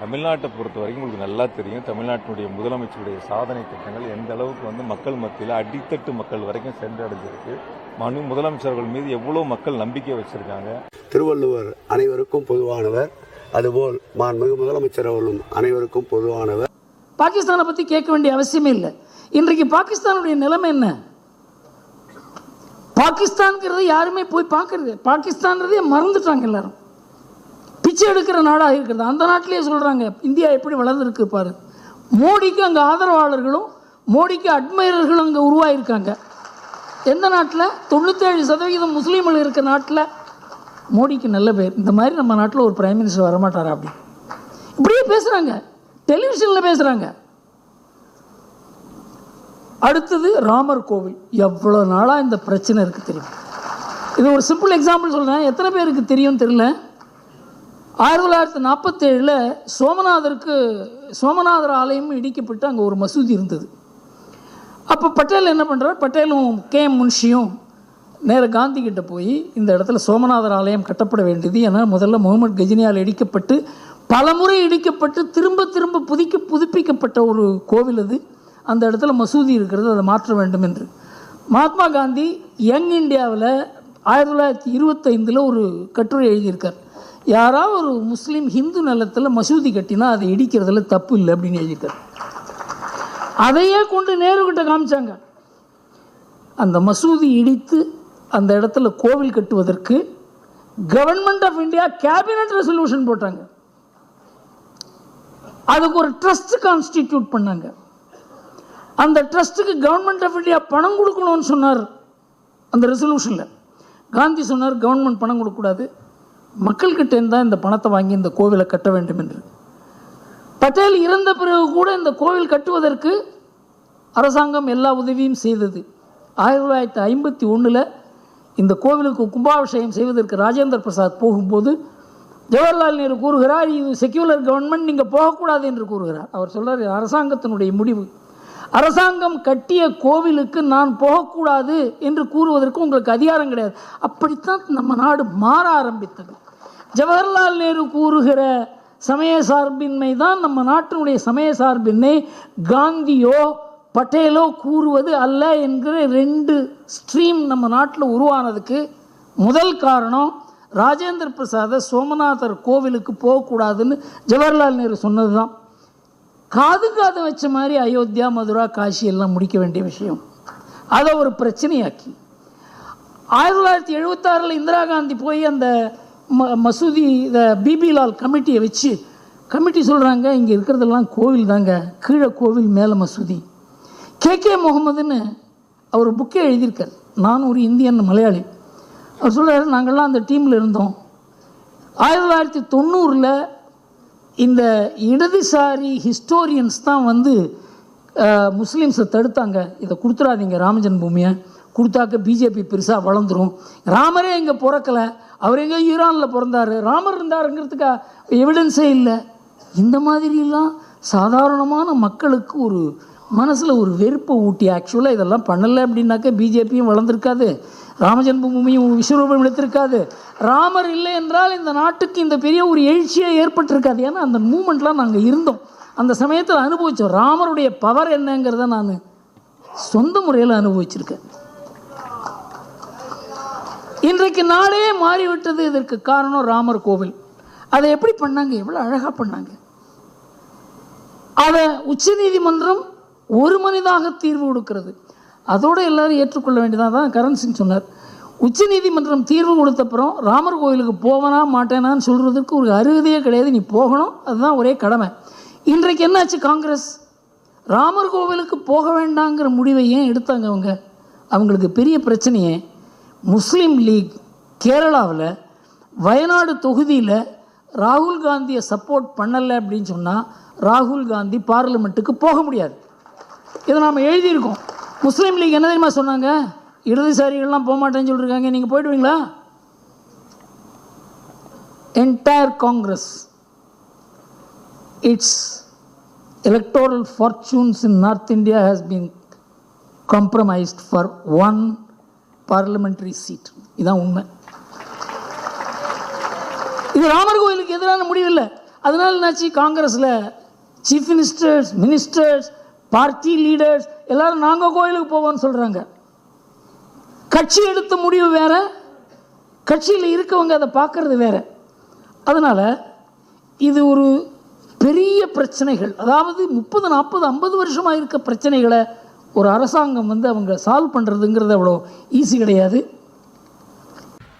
தமிழ்நாட்டை பொறுத்த வரைக்கும் உங்களுக்கு நல்லா தெரியும். தமிழ்நாட்டினுடைய முதலமைச்சருடைய சாதனை திட்டங்கள் எந்த அளவுக்கு வந்து மக்கள் மத்தியில் அடித்தட்டு மக்கள் வரைக்கும் சென்றடைஞ்சிருக்கு. மனு முதலமைச்சர்கள் மீது எவ்வளோ மக்கள் நம்பிக்கை வச்சிருக்காங்க. திருவள்ளுவர் அனைவருக்கும் பொதுவானவர். அதுபோல் மாண்புமிகு முதலமைச்சர் அவர்களும் அனைவருக்கும் பொதுவானவர். பாகிஸ்தானை பற்றி கேட்க வேண்டிய அவசியமே இல்லை. இன்றைக்கு பாகிஸ்தானுடைய நிலைமை என்ன? பாகிஸ்தான்ங்கிறத யாருமே போய் பார்க்கறது பாகிஸ்தான்றதே மறந்துட்டாங்க எல்லாரும். பிச்சை எடுக்கிற நாடாக இருக்கிறது. அந்த நாட்டிலேயே சொல்கிறாங்க இந்தியா எப்படி வளர்ந்துருக்கு பாரு. மோடிக்கு அங்கே ஆதரவாளர்களும் மோடிக்கு அட்மைரர்களும் அங்கே உருவாயிருக்காங்க. எந்த நாட்டில்? தொண்ணூற்றேழு சதவீதம் முஸ்லீம்கள் இருக்க நாட்டில் மோடிக்கு நல்ல பேர் இந்த மாதிரி நம்ம நாட்டில் ஒரு பிரைம் மினிஸ்டர் வரமாட்டாரா அப்படி? இப்படியே பேசுகிறாங்க டெலிவிஷனில் பேசுகிறாங்க அடுத்தது ராமர் கோவில். எவ்வளோ நாளாக இந்த பிரச்சனை இருக்குது தெரியும்? இது ஒரு சிம்பிள் எக்ஸாம்பிள் சொல்கிறேன் எத்தனை பேருக்கு தெரியும் தெரியல. ஆயிரத்தி தொள்ளாயிரத்தி நாற்பத்தேழில் சோமநாதருக்கு சோமநாதர் ஆலயம் இடிக்கப்பட்டு அங்கே ஒரு மசூதி இருந்தது. அப்போ பட்டேல் என்ன பண்ணுறார் பட்டேலும் கே எம் முன்ஷியும் நேர காந்தி கிட்ட போய் இந்த இடத்துல சோமநாதர் ஆலயம் கட்டப்பட வேண்டியது ஏன்னா முதல்ல முகமது கஜினியால் இடிக்கப்பட்டு பலமுறை இடிக்கப்பட்டு திரும்ப திரும்ப புதிக்க புதுப்பிக்கப்பட்ட ஒரு கோவில் அது. அந்த இடத்துல மசூதி இருக்கிறது அதை மாற்ற வேண்டும் என்று. மகாத்மா காந்தி யங் இந்தியாவில் ஆயிரத்தி தொள்ளாயிரத்தி இருபத்தைந்தில் ஒரு கட்டுரை எழுதியிருக்கார். யாராவது ஒரு முஸ்லீம் ஹிந்து நிலத்தில் மசூதி கட்டினா அதை இடிக்கிறதுல தப்பு இல்லை அப்படின்னு எழுதியிருக்கார் அதையே கொண்டு நேரு கிட்ட காமிச்சாங்க. அந்த மசூதி இடித்து அந்த இடத்துல கோவில் கட்டுவதற்கு government of India cabinet resolution போட்டாங்க. அதுக்கு ஒரு ட்ரஸ்ட் கான்ஸ்டிடியூட் பண்ணாங்க. அந்த ட்ரஸ்ட்டுக்கு கவர்மெண்ட் ஆஃப் இந்தியா பணம் கொடுக்கணும்னு சொன்னார் அந்த ரெசல்யூஷனில் காந்தி சொன்னார் கவர்மெண்ட் பணம் கொடுக்கக்கூடாது. மக்கள்கிட்ட தான் இந்த பணத்தை வாங்கி இந்த கோவிலை கட்ட வேண்டும் என்று. பட்டேல் இறந்த பிறகு கூட இந்த கோவில் கட்டுவதற்கு அரசாங்கம் எல்லா உதவியும் செய்தது. ஆயிரத்தி தொள்ளாயிரத்தி ஐம்பத்தி ஒன்றில் இந்த கோவிலுக்கு கும்பாபிஷேகம் செய்வதற்கு ராஜேந்திர பிரசாத் போகும்போது ஜவஹர்லால் நேரு கூறுகிறார் இது செக்யூலர் கவர்மெண்ட் நீங்கள் போகக்கூடாது என்று கூறுகிறார். அவர் சொல்கிறார் அரசாங்கத்தினுடைய முடிவு. அரசாங்கம் கட்டிய கோவிலுக்கு நான் போகக்கூடாது என்று கூறுவதற்கு உங்களுக்கு அதிகாரம் கிடையாது. அப்படித்தான் நம்ம நாடு மாற ஆரம்பித்தது. ஜவஹர்லால் நேரு கூறுகிற சமய சார்பின்மை தான் நம்ம நாட்டினுடைய சமய சார்பின்மை. காந்தியோ பட்டேலோ கூறுவது அல்ல என்கிற ரெண்டு ஸ்ட்ரீம் நம்ம நாட்டில் உருவானதுக்கு முதல் காரணம் ராஜேந்திர பிரசாத சோமநாதர் கோவிலுக்கு போகக்கூடாதுன்னு ஜவஹர்லால் நேரு சொன்னது தான் காது காது வச்ச மாதிரி அயோத்தியா மதுரா காஷி எல்லாம் முடிக்க வேண்டிய விஷயம். அதை ஒரு பிரச்சனையாக்கி. ஆயிரத்தி தொள்ளாயிரத்தி எழுபத்தாறில் இந்திரா காந்தி போய் அந்த ம மசூதி இதை பிபிலால் கமிட்டியை வச்சு கமிட்டி சொல்கிறாங்க இங்கே இருக்கிறதெல்லாம் கோவில் தாங்க கீழே கோவில் மேலே மசூதி. கே. கே. முகமதுன்னு அவர் புக்கே எழுதியிருக்கார். நான் ஒரு இந்தியன் மலையாளி. அவர் சொல்கிறார் நாங்கள்லாம் அந்த டீமில் இருந்தோம். ஆயிரத்தி தொள்ளாயிரத்தி தொண்ணூறில் இந்த இடதுசாரி ஹிஸ்டோரியன்ஸ் தான் வந்து முஸ்லீம்ஸை தடுத்தாங்க. இதை கொடுத்துடாதீங்க ராமஜன் பூமியை கொடுத்தாக்க பிஜேபி பெருசாக வளர்ந்துரும். ராமரே இங்கே பிறக்கலை. அவர் எங்கே ஈரானில் பிறந்தார். ராமர் இருந்தாருங்கிறதுக்கு எவிடன்ஸே இல்லை. இந்த மாதிரிலாம் சாதாரணமான மக்களுக்கு ஒரு மனசில் ஒரு வெறுப்பை ஊட்டி ஆக்சுவலாக இதெல்லாம் பண்ணலை அப்படின்னாக்க பிஜேபியும் வளர்ந்துருக்காது. ராமஜென்மபூமியும் விஸ்வரூபம் எடுத்திருக்காது. ராமர் இல்லை என்றால் இந்த நாட்டுக்கு இந்த பெரிய ஒரு எழுச்சியாக ஏற்பட்டிருக்காது. ஏன்னா அந்த மூமெண்ட்லாம் நாங்கள் இருந்தோம். அந்த சமயத்தில் அனுபவித்தோம் ராமருடைய பவர் என்னங்கிறத நான் சொந்த முறையில் அனுபவிச்சிருக்கேன். இன்றைக்கு நாடே மாறிவிட்டது இதற்கு காரணம் ராமர் கோவில். அதை எப்படி பண்ணாங்க? எவ்வளோ அழகாக பண்ணாங்க. அதை உச்சநீதிமன்றம் ஒரு மனிதாக தீர்வு கொடுக்கிறது. அதோடு எல்லாரும் ஏற்றுக்கொள்ள வேண்டியதாக தான் கரண் சிங் சொன்னார். உச்சநீதிமன்றம் தீர்வு கொடுத்தப்புறம் ராமர் கோயிலுக்கு போவனா மாட்டேனான்னு சொல்கிறதுக்கு ஒரு அருகதையே கிடையாது. நீ போகணும். அதுதான் ஒரே கடமை. இன்றைக்கு என்னாச்சு காங்கிரஸ்? ராமர் கோவிலுக்கு போக வேண்டாங்கிற முடிவை ஏன் எடுத்தாங்க அவங்க? அவங்களுக்கு பெரிய பிரச்சனையே. முஸ்லீம் லீக் கேரளாவில் வயநாடு தொகுதியில் ராகுல் காந்தியை சப்போர்ட் பண்ணலை அப்படின்னு சொன்னால் ராகுல் காந்தி பார்லிமெண்ட்டுக்கு போக முடியாது. இதை நாம் எழுதியிருக்கோம். முஸ்லீம் லீக் என்ன தெரியுமா சொன்னாங்க? இடதுசாரிகள்லாம் போக மாட்டேன்னு சொல்லியிருக்காங்க. நீங்கள் போயிடுவீங்களா? Entire Congress it's electoral fortunes in North India has been compromised for one parliamentary seat இதுதான் உண்மை. இது ராமர் கோயிலுக்கு எதிரான முடிவு இல்லை அதனால என்னாச்சு? காங்கிரஸில் chief ministers ministers party leaders எல்லாரும் நாங்கள் கோயிலுக்கு போவோம்னு சொல்கிறாங்க கட்சி எடுத்த முடிவு வேற கட்சியில் இருக்கவங்க அதை பார்க்கறது வேற. அதனால் இது ஒரு பெரிய பிரச்சனைகள். அதாவது முப்பது நாற்பது ஐம்பது வருஷமாக இருக்க பிரச்சனைகளை ஒரு அரசாங்கம் வந்து அவங்க சால்வ் பண்ணுறதுங்கிறது அவ்வளோ ஈஸி கிடையாது.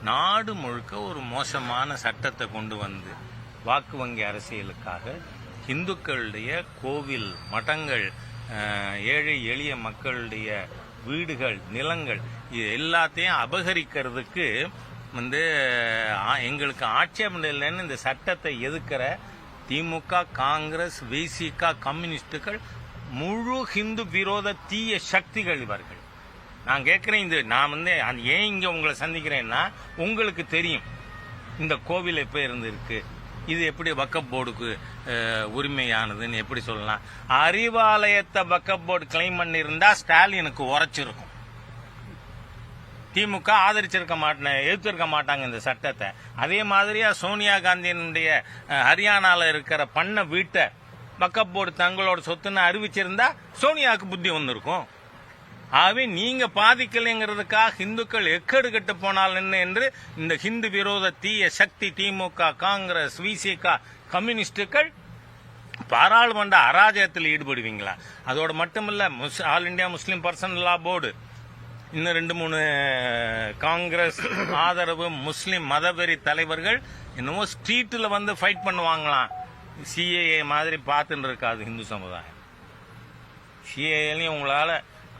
நாடு முழுக்க ஒரு மோசமான சட்டத்தை கொண்டு வந்து வாக்கு வங்கி அரசியலுக்காக இந்துக்களுடைய கோவில் மடங்கள் ஏழை எளிய மக்களுடைய வீடுகள் நிலங்கள் இது எல்லாத்தையும் அபகரிக்கிறதுக்கு வந்து ஆ- எங்களுக்கு ஆட்சேபம் இல்லைன்னு இந்த சட்டத்தை எதிர்க்கிற திமுக காங்கிரஸ் விசிக கம்யூனிஸ்டுகள் முழு ஹிந்து விரோத தீய சக்திகள் இவர்கள். நான் கேட்குறேன் இது நான் வந்து அது ஏன் இங்கே உங்களை சந்திக்கிறேன்னா உங்களுக்கு தெரியும். இந்த கோவில் எப்போ இருந்திருக்கு? இது எப்படி வக்கப் போர்டுக்கு உரிமையானதுன்னு எப்படி சொல்லலாம்? அறிவாலயத்தை வக்கப் போர்டு கிளைம் பண்ணியிருந்தா ஸ்டாலினுக்கு உரைச்சிருக்கும். திமுக ஆதரிச்சிருக்க மாட்டேன் எதிர்த்திருக்க மாட்டாங்க இந்த சட்டத்தை. அதே மாதிரியா சோனியா காந்தியினுடைய ஹரியானாவில் இருக்கிற பண்ண வீட்டை வக்கப் போர்டு தங்களோட சொத்துன்னு அறிவிச்சிருந்தா சோனியாவுக்கு புத்தி வந்திருக்கும். ஆகவே நீங்க பாதிக்கலைங்கிறதுக்காக இந்துக்கள் எக்கடு கெட்டு போனால் என்ன என்று இந்த ஹிந்து விரோத தீய சக்தி திமுக காங்கிரஸ் விசிகா கம்யூனிஸ்டுகள் பாராளுமன்ற அராஜகத்தில் ஈடுபடுவீங்களா? அதோட மட்டுமல்ல முஸ் all India Muslim personal law board இன்னும் ரெண்டு மூணு காங்கிரஸ் ஆதரவு முஸ்லீம் மதவெறி தலைவர்கள் என்னமோ ஸ்ட்ரீட்டில் வந்து ஃபைட் பண்ணுவாங்களாம். சிஏஏ மாதிரி பார்த்துன்னு இருக்காது ஹிந்து சமுதாயம். சிஏஏலையும் உங்களால்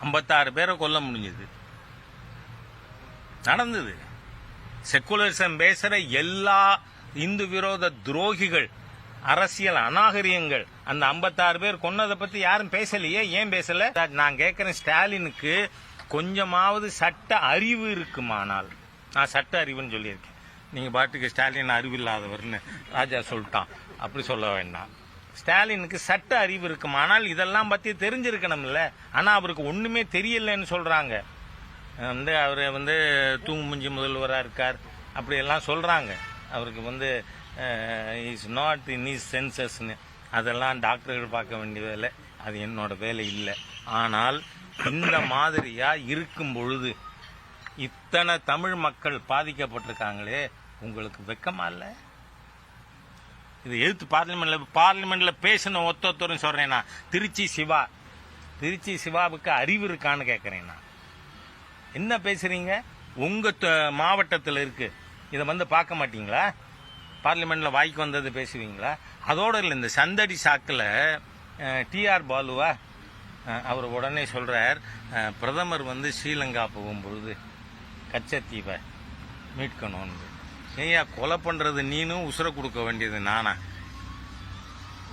ஐம்பத்தாறு பேரை கொல்ல முடிஞ்சது. நடந்தது. செக்குலரிசம் பேசுகிற எல்லா இந்து விரோத துரோகிகள் அரசியல் அநாகரியங்கள் அந்த 56 பேர் கொன்னதை பற்றி யாரும் பேசலையே? ஏன் பேசலை? நான் கேட்குறேன் ஸ்டாலினுக்கு கொஞ்சமாவது சட்ட அறிவு இருக்குமானால். நான் சட்ட அறிவுன்னு சொல்லியிருக்கேன். நீங்கள் பாட்டுக்கு ஸ்டாலின் அறிவில்லாதவர்னு ராஜா சொல்லிட்டான். அப்படி சொல்ல வேண்டாம். ஸ்டாலினுக்கு சட்ட அறிவு இருக்கும். ஆனால் இதெல்லாம் பற்றி தெரிஞ்சிருக்கணும்ல. ஆனால் அவருக்கு ஒன்றுமே தெரியலன்னு சொல்கிறாங்க வந்து அவர் வந்து தூங்கு முஞ்சி முதல்வராக இருக்கார். அப்படியெல்லாம் சொல்கிறாங்க அவருக்கு வந்து இஸ் நாட் இன் இஸ் சென்சஸ்னு அதெல்லாம் டாக்டர்கள் பார்க்க வேண்டிய வேலை. அது என்னோட வேலை இல்லை. ஆனால் இந்த மாதிரியாக இருக்கும் பொழுது இத்தனை தமிழ் மக்கள் பாதிக்கப்பட்டிருக்காங்களே உங்களுக்கு வெக்கமா இல்லை? இது எதிர்த்து பார்லிமெண்ட்ல பார்லிமெண்ட்ல பேசின ஒத்தொத்தரும் ஒருத்தரும் சொல்றேன் நான். திருச்சி சிவா. திருச்சி சிவாவுக்கு அறிவு இருக்கான்னு கேட்குறேன் நான். என்ன பேசுறீங்க? உங்க மாவட்டத்தில் இருக்கு. இதை வந்து பார்க்க மாட்டீங்களா? பார்லிமெண்ட்ல வாய்க்கு வந்தது பேசுவீங்களா? அதோட இல்லை இந்த சந்தடி சாக்கில் டிஆர் பாலுவா அவர் உடனே சொல்கிறார் பிரதமர் வந்து ஸ்ரீலங்கா போகும்பொழுது கச்சத்தீவை மீட்கணும்னு. நீயா கொலை பண்ணுறது நீனும் உசுரை கொடுக்க வேண்டியது நானா?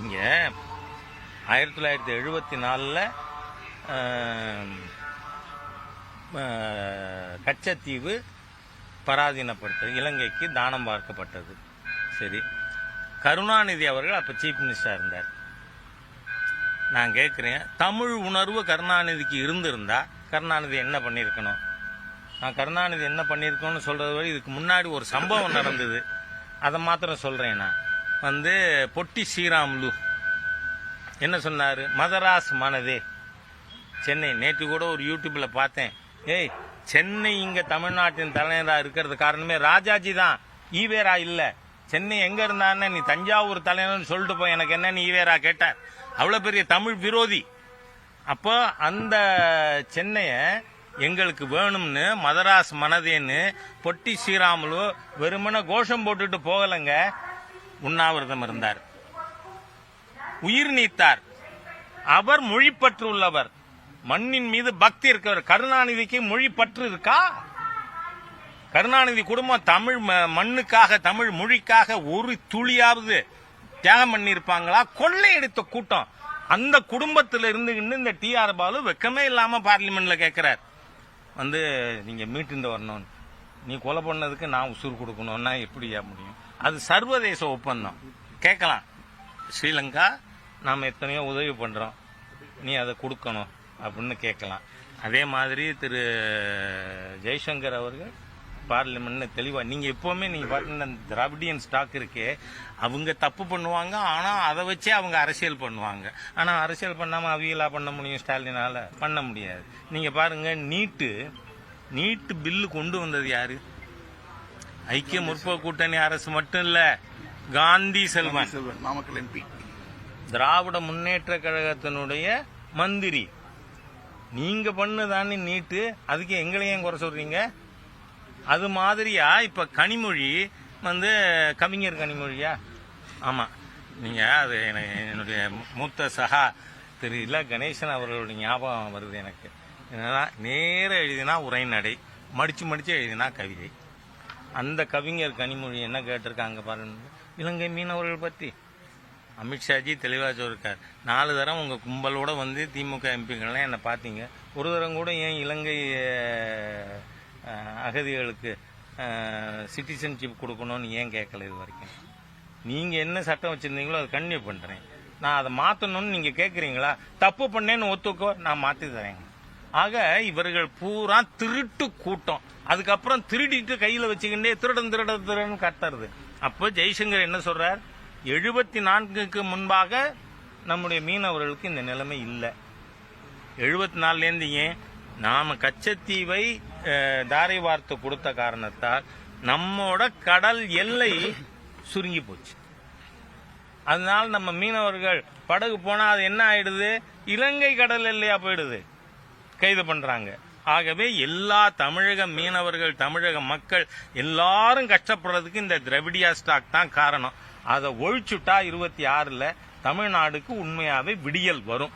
இங்கே ஆயிரத்தி தொள்ளாயிரத்தி எழுபத்தி நாலில் கச்சத்தீவு பராதீனப்படுத்தது இலங்கைக்கு தானம் பார்க்கப்பட்டது. சரி. கருணாநிதி அவர்கள் அப்போ சீஃப் மினிஸ்டராக இருந்தார். நான் கேட்குறேன் தமிழ் உணர்வு கருணாநிதிக்கு இருந்திருந்தா கருணாநிதி என்ன பண்ணியிருக்கணும் நான் கருணாநிதி என்ன பண்ணியிருக்கோன்னு சொல்கிறத விட இதுக்கு முன்னாடி ஒரு சம்பவம் நடந்தது. அதை மாத்திரம் சொல்கிறேன் நான். வந்து பொட்டி ஸ்ரீராமுலு. என்ன சொன்னார்? மதராஸ் மனதே. சென்னை. நேற்று கூட ஒரு யூடியூப்பில் பார்த்தேன். ஏய் சென்னை இங்கே தமிழ்நாட்டின் தலைநகராக இருக்கிறது காரணமே ராஜாஜி தான். ஈவேரா இல்லை. சென்னை எங்கே இருந்தான்னு நீ தஞ்சாவூர் தலைவர்னு சொல்லிட்டு போய் எனக்கு என்ன நீ ஈவேரா கேட்டார். அவ்வளோ பெரிய தமிழ் விரோதி. அப்போ அந்த சென்னையை எங்களுக்கு வேணும்னு மதராஸ் மனதேன்னு பொட்டி ஸ்ரீராமுலு வெறுமனை கோஷம் போட்டுட்டு போகலைங்க. உண்ணாவிரதம் இருந்தார். உயிர் நீத்தார். அவர் மொழிப்பற்று உள்ளவர் மண்ணின் மீது பக்தி இருக்கவர் கருணாநிதிக்கு மொழிப்பற்று இருக்கா கருணாநிதி குடும்பம் தமிழ் ம- மண்ணுக்காக தமிழ் மொழிக்காக ஒரு துளியாவது தியாகம் பண்ணியிருப்பாங்களா? கொள்ளையடித்த கூட்டம். அந்த குடும்பத்தில் இருந்து இந்த டிஆர் பாலு வெக்கமே இல்லாம பார்லிமெண்ட்ல கேட்கிறார் வந்து நீங்கள் மீட்டுண்டு வரணும்னு நீ கொலை பண்ணதுக்கு நான் உசுறு கொடுக்கணும்னா எப்படியா முடியும்? அது சர்வதேச ஒப்பந்தம். கேட்கலாம். ஸ்ரீலங்கா நாம் எத்தனையோ உதவி பண்ணுறோம் நீ அதை கொடுக்கணும் அப்படின்னு கேட்கலாம். அதே மாதிரி திரு ஜெய்சங்கர் அவர்கள் பார்லிமெண்ட்னு தெளிவா நீங்க எப்பவுமே நீங்க பாத்தீங்கன்னா இந்த திராவிடியன் ஸ்டாக் இருக்கே அவங்க தப்பு பண்ணுவாங்க ஆனா அதை வச்சே அவங்க அரசியல் பண்ணுவாங்க. ஆனா அரசியல் பண்ணாம அவியலா பண்ண முடியும் ஸ்டாலினால? பண்ண முடியாது. நீங்க பாருங்க நீட்டு நீட்டு பில்லு கொண்டு வந்தது யாரு? ஐக்கிய முற்போக்கு கூட்டணி அரசு மட்டும் இல்ல காந்தி செல்வன். நாமக்கல் எம்பி. திராவிட முன்னேற்ற கழகத்தினுடைய மந்திரி. நீங்க பண்ணுதானே நீட்டு அதுக்கு எங்களையும் குறை சொல்றீங்க? அது மாதிரியா? இப்ப கனிமொழி வந்து கவிஞர் கனிமொழியா? ஆமா. நீங்க அது எனக்கு என்னுடைய மூத்த சகா திரு இல்ல கணேசன் அவர்களுடைய ஞாபகம் வருது எனக்கு. என்னன்னா நேராக எழுதினா உரைநடை மடிச்சு மடிச்சு எழுதினா கவிதை. அந்த கவிஞர் கனிமொழி என்ன கேட்டிருக்காங்க பாருங்க. இலங்கை மீனவர்கள் பத்தி. அமித்ஷாஜி தெளிவாக சொல்லியிருக்கார் நாலு தரம் உங்கள் கும்பலோடு வந்து திமுக எம்பிகள்லாம் என்னை பார்த்தீங்க. ஒரு தரம் கூட ஏன் இலங்கை அகதிகளுக்கு சிட்டிசன்ஷிப் கொடுக்கணும்னு ஏன் கேட்கல இது வரைக்கும்? நீங்கள் என்ன சட்டம் வச்சுருந்தீங்களோ அதை கன்னியூ பண்ணுறேன் நான் அதை மாற்றணும்னு நீங்கள் கேட்குறீங்களா? தப்பு பண்ணேன்னு ஒத்துக்கோ நான் மாற்றி தரேங்க. ஆக இவர்கள் பூரா திருட்டு கூட்டம். அதுக்கப்புறம் திருடிட்டு கையில் வச்சுக்கிட்டே திருடன் திருடன் திருடன் கத்துறது. அப்போ ஜெய்சங்கர் என்ன சொல்கிறார் எழுபத்தி நான்குக்கு முன்பாக நம்முடைய மீனவர்களுக்கு இந்த நிலைமை இல்லை. எழுபத்தி நாலுலேருந்து ஏன்? நாம் கச்சத்தீவை தாரை வார்த்து கொடுத்த காரணத்தால் நம்மோட கடல் எல்லை சுருங்கி போச்சு. அதனால் நம்ம மீனவர்கள் படகு போனால் அது என்ன ஆயிடுது? இலங்கை கடல் எல்லையா போயிடுது. கைது பண்றாங்க. ஆகவே எல்லா தமிழக மீனவர்கள் தமிழக மக்கள் எல்லாரும் கஷ்டப்படுறதுக்கு இந்த திரவிடியா ஸ்டாக் தான் காரணம். அதை ஒழிச்சுட்டா இருபத்தி ஆறில் தமிழ்நாடுக்கு உண்மையாகவே விடியல் வரும்.